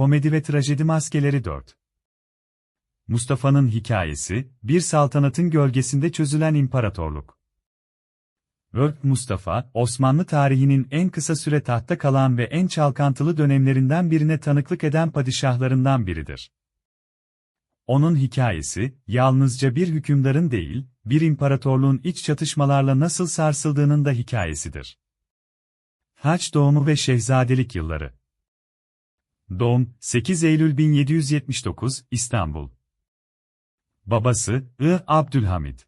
komedi ve trajedi maskeleri 4. Mustafa'nın hikayesi, bir saltanatın gölgesinde çözülen imparatorluk. World Mustafa, Osmanlı tarihinin en kısa süre tahtta kalan ve en çalkantılı dönemlerinden birine tanıklık eden padişahlarından biridir. Onun hikayesi, yalnızca bir hükümdarın değil, bir imparatorluğun iç çatışmalarla nasıl sarsıldığının da hikayesidir. Haç doğumu ve şehzadelik yılları Doğum, 8 Eylül 1779, İstanbul Babası, I. Abdülhamid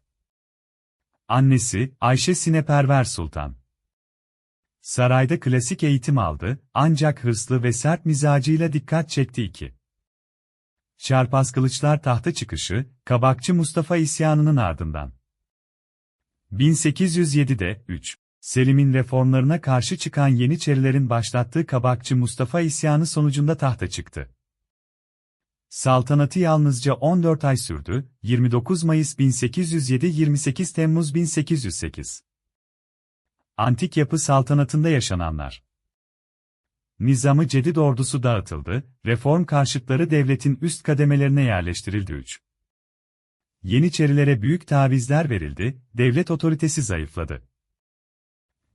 Annesi, Ayşe Sineperver Sultan. Sarayda klasik eğitim aldı, ancak hırslı ve sert mizacıyla dikkat çekti iki. Çarpaz kılıçlar tahta çıkışı, Kabakçı Mustafa isyanının ardından. 1807'de 3. Selim'in reformlarına karşı çıkan Yeniçerilerin başlattığı Kabakçı Mustafa isyanı sonucunda tahta çıktı. Saltanatı yalnızca 14 ay sürdü, 29 Mayıs 1807-28 Temmuz 1808. Antik yapı saltanatında yaşananlar. Nizamı Cedid ordusu dağıtıldı, reform karşıtları devletin üst kademelerine yerleştirildi 3. Yeniçerilere büyük tavizler verildi, devlet otoritesi zayıfladı.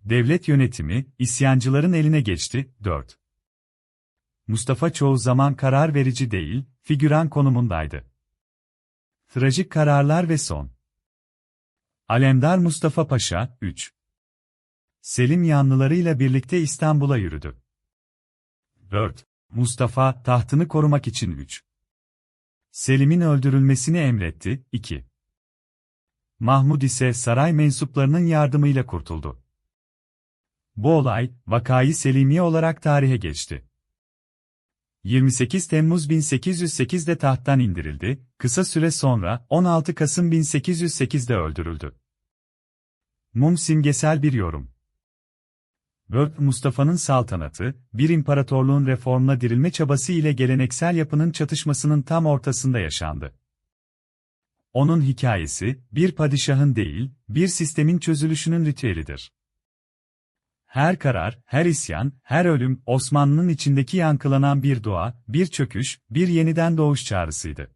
Devlet yönetimi, isyancıların eline geçti, 4. Mustafa çoğu zaman karar verici değil, figüran konumundaydı. Trajik kararlar ve son. Alemdar Mustafa Paşa, 3. Selim yanlılarıyla birlikte İstanbul'a yürüdü. 4. Mustafa, tahtını korumak için 3. Selim'in öldürülmesini emretti, 2. Mahmud ise saray mensuplarının yardımıyla kurtuldu. Bu olay, vakayı Selimiye olarak tarihe geçti. 28 Temmuz 1808'de tahttan indirildi, kısa süre sonra 16 Kasım 1808'de öldürüldü. Mum simgesel bir yorum. World Mustafa'nın saltanatı, bir imparatorluğun reformuna dirilme çabası ile geleneksel yapının çatışmasının tam ortasında yaşandı. Onun hikayesi, bir padişahın değil, bir sistemin çözülüşünün ritüelidir. Her karar, her isyan, her ölüm, Osmanlı'nın içindeki yankılanan bir dua, bir çöküş, bir yeniden doğuş çağrısıydı.